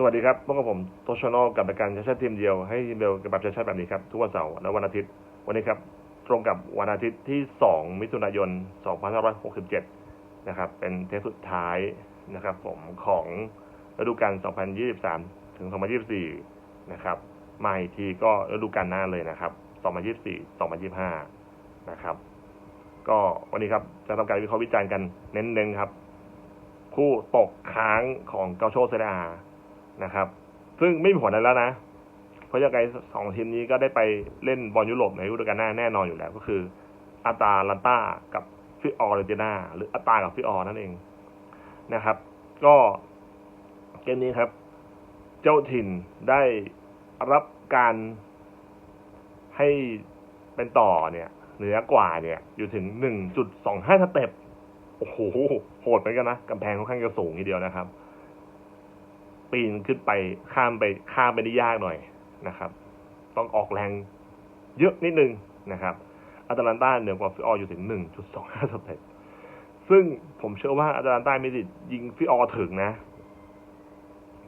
สวัสดีครับพบกับผมโตชโนกับรายการชัดชัดทีมเดียวให้ทีมเดียวกับแบบชัดชัดแบบนี้ครับ ทุกวันเสาร์และวันอาทิตย์ วันนี้ครับตรงกับวันอาทิตย์ที่ 2 มิถุนายน 2567 นะครับ เป็นเทปสุดท้ายนะครับ ผมของฤดูกาล 2023 ถึง 2024 นะครับมาอีกทีก็ฤดูกาลหน้าเลยนะครับ 2024 2025 นะครับ ก็วันนี้ครับจะทำการวิเคราะห์วิจารณ์กันเน้นๆครับ คู่ตกค้างของเกาโชเซเรียอา นะครับ ซึ่งไม่มีผลอะไรแล้วนะ เพราะยังไงสองทีมนี้ก็ได้ไปเล่นบอลยุโรปในฤดูกาลหน้าแน่นอนอยู่แล้ว ก็คืออาตาลันต้ากับฟิออร์เรนตินาหรืออาตากับฟิออร์นั่นเองนะครับ ก็เกมนี้ครับ เจ้าถิ่นได้รับการให้เป็นต่อเนี่ยเหนือกว่าเนี่ย อยู่ถึงหนึ่งจุดสองห้าสเต็ปโอ้โหโหดเหมือนกันนะกำแพงค่อนข้างจะสูงทีเดียวนะครับ ปีนขึ้นไปข้ามไปข้ามไปได้ยากหน่อยนะครับ ต้องออกแรงเยอะนิดนึงนะครับอาตาลันต้าเหนือกว่าฟิออร์อยู่ถึง 1.25 สเต็ปซึ่งผมเชื่อว่าอาตาลันต้ามีสิทธิ์ยิงฟิออร์ถึงนะ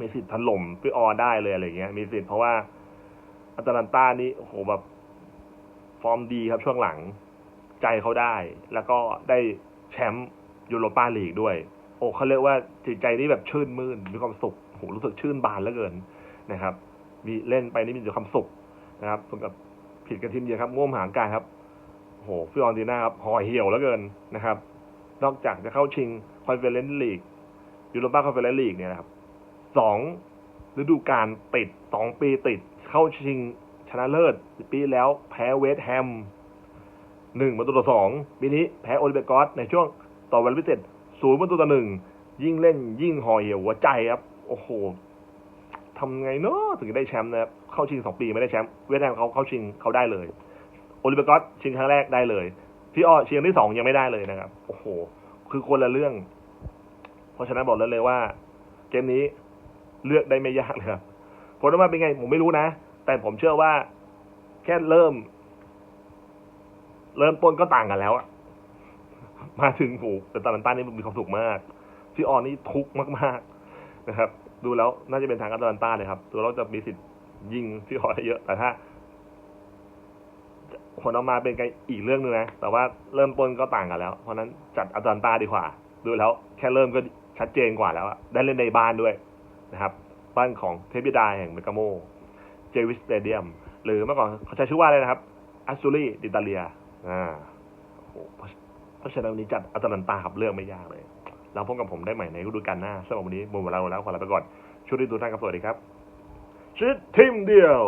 มีสิทธิ์ถล่มฟิออร์ได้เลยอะไรเงี้ย มีสิทธิ์เพราะว่าอาตาลันต้านี่โอ้โหแบบฟอร์มดีครับช่วงหลังใจเขาได้ แล้วก็ได้แชมป์ยูโรปาลีกด้วย โอ้เขาเรียกว่าจิตใจนี่แบบชื่นมื่นมีความสุข โหรู้สึกชื่นบานเหลือเกินนะครับมีเล่นไปนี่มีแต่ความสุขนะครับสมกับผิดกันทีมเดียครับง่วมหางกายครับโหฟิออนติน่าครับห่อเหี่ยวเหลือเกินนะครับ นอกจากจะเข้าชิงคอนเฟอเรนซ์ลีกยูโรปาคอนเฟอเรนซ์ลีกเนี่ยนะครับสองฤดูกาลติดสองปีติด เข้าชิงชนะเลิศปีแล้วแพ้เวสต์แฮมหนึ่งประตูต่อสองปีนี้แพ้โอลิเบกอสในช่วงต่อเวลาพิเศษศูนย์ประตูต่อหนึ่งยิ่งเล่นยิ่งห่อเหี่ยวหัวใจครับ โอ้โหทำไงเนาะถึงได้แชมป์นะครับเข้าชิงสองปีไม่ได้แชมป์เวียดนามเขาเข้าชิงเขาได้เลยโอลิเบกอสชิงครั้งแรกได้เลย พี่อ้อชิงที่สองยังไม่ได้เลยนะครับ โอ้โห คือคนละเรื่อง เพราะฉะนั้นบอกเลยเลยว่า เกมนี้เลือกได้ไม่ยากเลยครับผลออกมาเป็นไง ผมไม่รู้นะ แต่ผมเชื่อว่า แค่เริ่ม เริ่มต้นก็ต่างกันแล้วอะมาถึงโหแต่ตาลันต้านี่มีความสุขมาก พี่ออนนี่ทุกข์มาก ๆ นะครับ ดูแล้วน่าจะเป็นทางอัตแลนต้าเลยครับดูแล้วจะมีสิทธิ์ยิงพี่ออได้เยอะ แต่ถ้าผลออกมาเป็นไงอีกเรื่องหนึงนะ แต่ว่าเริ่มต้นก็ต่างกันแล้ว เพราะนั้นจัดอัตแลนต้าดีกว่า ดูแล้วแค่เริ่มก็ชัดเจนกว่าแล้วได้เล่นในบ้านด้วยนะครับ บ้านของเทพบิดาแห่งเมกาโม เจวิสสเตเดียม หรือเมื่อก่อนเขาใช้ชื่อว่าอะไรนะครับอัสซูรีดิตาเลีย อ่าเพราะฉะนั้นวันนี้จัดอัตแลนตาครับเลือกไม่ยากเลย เราพบกับผมได้ใหม่ในฤดูกาลหน้าสำหรับวันนี้หมดเวลาแล้วขอลาไปก่อนช่วงนี้ทุกท่านครับสวัสดีครับชิดทีมเดียว